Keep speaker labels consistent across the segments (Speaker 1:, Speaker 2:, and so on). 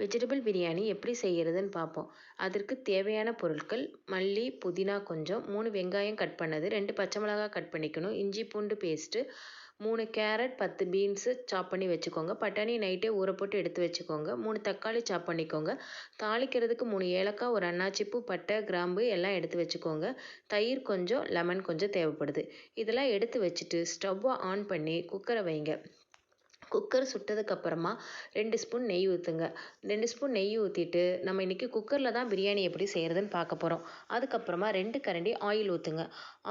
Speaker 1: Vegetable biryani எப்படி செய்கிறதுன்னு பார்ப்போம். அதற்கு தேவையான பொருட்கள் மல்லி புதினா கொஞ்சம் மூணு வெங்காயம் கட் பண்ணது ரெண்டு பச்சை மிளகாய் கட் பண்ணிக்கணும் இஞ்சி பூண்டு பேஸ்ட்டு மூணு கேரட் பத்து பீன்ஸு சாப் பண்ணி வச்சுக்கோங்க. பட்டாணி நைட்டே ஊற போட்டு எடுத்து வச்சுக்கோங்க. மூணு தக்காளி சாப் பண்ணிக்கோங்க. தாளிக்கிறதுக்கு மூணு ஏலக்காய் ஒரு அன்னாச்சிப்பூ பட்டை கிராம்பு எல்லாம் எடுத்து வச்சுக்கோங்க. தயிர் கொஞ்சம் லெமன் கொஞ்சம் தேவைப்படுது. இதெல்லாம் எடுத்து வச்சுட்டு ஸ்டவ்வை ஆன் பண்ணி குக்கரை வைங்க. குக்கர் சுட்டதுக்கப்புறமா ரெண்டு ஸ்பூன் நெய் ஊற்றுங்க ரெண்டு ஸ்பூன் நெய் ஊற்றிட்டு நம்ம இன்றைக்கி குக்கரில் தான் பிரியாணி எப்படி செய்கிறதுன்னு பார்க்க போகிறோம் அதுக்கப்புறமா ரெண்டு கரண்டி ஆயில் ஊற்றுங்க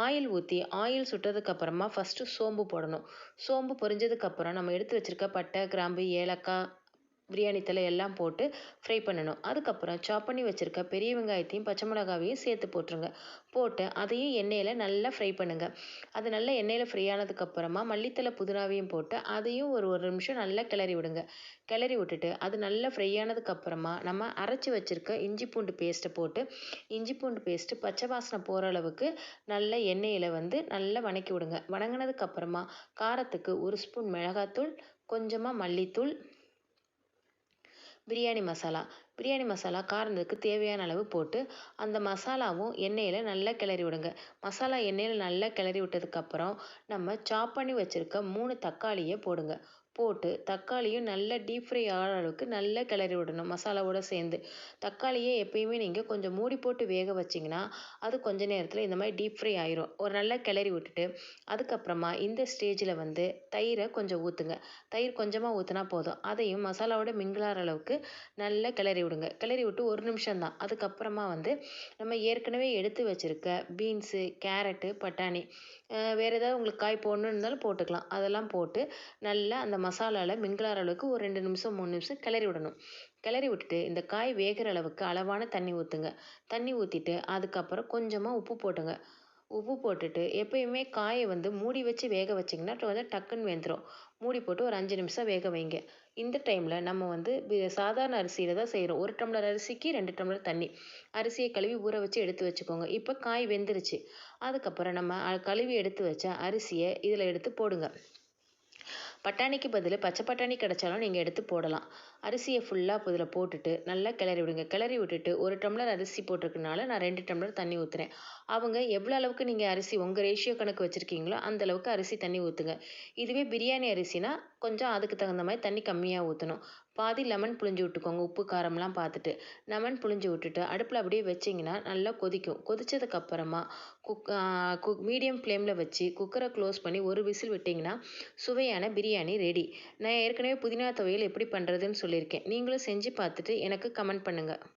Speaker 1: ஆயில் ஊற்றி ஆயில் சுட்டதுக்கப்புறமா ஃபஸ்ட்டு சோம்பு போடணும். சோம்பு பொரிஞ்சதுக்கப்புறம் நம்ம எடுத்து வச்சுருக்க பட்டை கிராம்பு ஏலக்காய் பிரியாணி தலை எல்லாம் போட்டு ஃப்ரை பண்ணணும். அதுக்கப்புறம் சாப் பண்ணி வச்சுருக்க பெரிய வெங்காயத்தையும் பச்சை மிளகாவையும் சேர்த்து போட்டுருங்க. போட்டு அதையும் எண்ணெயில் நல்லா ஃப்ரை பண்ணுங்கள் அது நல்லா எண்ணெயில் ஃப்ரை ஆனதுக்கப்புறமா மல்லித்தலை புதினாவையும் போட்டு அதையும் ஒரு ஒரு நிமிஷம் நல்லா கிளறி விடுங்க. கிளறி விட்டுட்டு அது நல்லா ஃப்ரை ஆனதுக்கப்புறமா நம்ம அரைச்சி வச்சுருக்க இஞ்சி பூண்டு பேஸ்ட்டை போட்டு இஞ்சி பூண்டு பேஸ்ட்டு பச்சை வாசனை போகிற அளவுக்கு நல்ல எண்ணெயில் வந்து நல்லா வணக்கி விடுங்க. வணங்கினதுக்கப்புறமா காரத்துக்கு ஒரு ஸ்பூன் மிளகாத்தூள் கொஞ்சமாக மல்லித்தூள் பிரியாணி மசாலா பிரியாணி மசாலா காரத்துக்கு தேவையான அளவு போட்டு அந்த மசாலாவும் எண்ணெயில் நல்லா கிளறி விடுங்க. மசாலா எண்ணெயில் நல்லா கிளறி விட்டதுக்கப்புறம் நம்ம சாப் பண்ணி வச்சுருக்க மூணு தக்காளியை போடுங்க. போட்டு தக்காளியும் நல்லா டீப் ஃப்ரை ஆகிற அளவுக்கு நல்லா கிளறி விடணும் மசாலாவோடு சேர்ந்து. தக்காளியே எப்பயுமே நீங்கள் கொஞ்சம் மூடி போட்டு வேக வச்சிங்கன்னா அது கொஞ்ச நேரத்தில் இந்த மாதிரி டீப் ஃப்ரை ஆயிரும். ஒரு நல்லா கிளறி விட்டுட்டு அதுக்கப்புறமா இந்த ஸ்டேஜில் வந்து தயிரை கொஞ்சம் ஊற்றுங்க தயிர் கொஞ்சமாக ஊற்றினா போதும். அதையும் மசாலாவோட மிங்கிளாகிற அளவுக்கு நல்லா கிளறி விடுங்க. கிளறி விட்டு ஒரு நிமிஷம் தான். அதுக்கப்புறமா வந்து நம்ம ஏற்கனவே எடுத்து வச்சுருக்க பீன்ஸு கேரட்டு பட்டாணி வேறு ஏதாவது உங்களுக்கு காய் போடணுன்னு இருந்தாலும் போட்டுக்கலாம். அதெல்லாம் போட்டு நல்லா அந்த மசாலாவில் மிங்கிலார அளவுக்கு ஒரு ரெண்டு நிமிஷம் மூணு நிமிஷம் கிளறி விடணும். கிளறி விட்டுட்டு இந்த காய் வேகிற அளவுக்கு அளவான தண்ணி ஊற்றுங்க தண்ணி ஊற்றிட்டு அதுக்கப்புறம் கொஞ்சமாக உப்பு போட்டுங்க. உப்பு போட்டுட்டு எப்பயுமே காயை வந்து மூடி வச்சு வேக வச்சிங்கன்னா வந்து டக்குன்னு வெந்துடும் மூடி போட்டு ஒரு அஞ்சு நிமிஷம் வேக வைங்க. இந்த டைமில் நம்ம வந்து சாதாரண அரிசியில் தான் செய்கிறோம் ஒரு டம்ளர் அரிசிக்கு ரெண்டு டம்ளர் தண்ணி. அரிசியை கழுவி ஊற வச்சு எடுத்து வச்சுக்கோங்க. இப்போ காய் வெந்துருச்சு. அதுக்கப்புறம் நம்ம கழுவி எடுத்து வச்ச அரிசியை இதில் எடுத்து போடுங்க. பட்டாணிக்கு பதில் பச்சை பட்டாணி கிடச்சாலும் நீங்கள் எடுத்து போடலாம். அரிசியை ஃபுல்லாக இதில் போட்டுட்டு நல்லா கிளறி விடுங்க. கிளறி விட்டுட்டு ஒரு டம்ளர் அரிசி போட்டிருக்கனால நான் ரெண்டு டம்ளர் தண்ணி ஊற்றுறேன் அவங்க எவ்வளோ அளவுக்கு நீங்கள் அரிசி உங்கள் ரேஷியோ கணக்கு வச்சுருக்கீங்களோ அந்த அளவுக்கு அரிசி தண்ணி ஊற்றுங்க இதுவே பிரியாணி அரிசினா கொஞ்சம் அதுக்கு தகுந்த மாதிரி தண்ணி கம்மியாக ஊற்றணும் பாதி லெமன் புழிஞ்சு விட்டுக்கோங்க. உப்பு காரம்லாம் பார்த்துட்டு. லெமன் புழிஞ்சு விட்டுட்டு அடுப்பில் அப்படியே வச்சிங்கன்னா நல்லா கொதிக்கும். கொதிச்சதுக்கப்புறமா குக் குக் மீடியம் ஃப்ளேமில் வச்சு குக்கரை க்ளோஸ் பண்ணி ஒரு விசில் விட்டிங்கன்னா சுவையான பிரியாணி ரெடி நான் ஏற்கனவே புதினா துவையல் எப்படி பண்ணுறதுன்னு சொல்லியிருக்கேன். நீங்களும் செஞ்சு பார்த்துட்டு எனக்கு கமெண்ட் பண்ணுங்கள்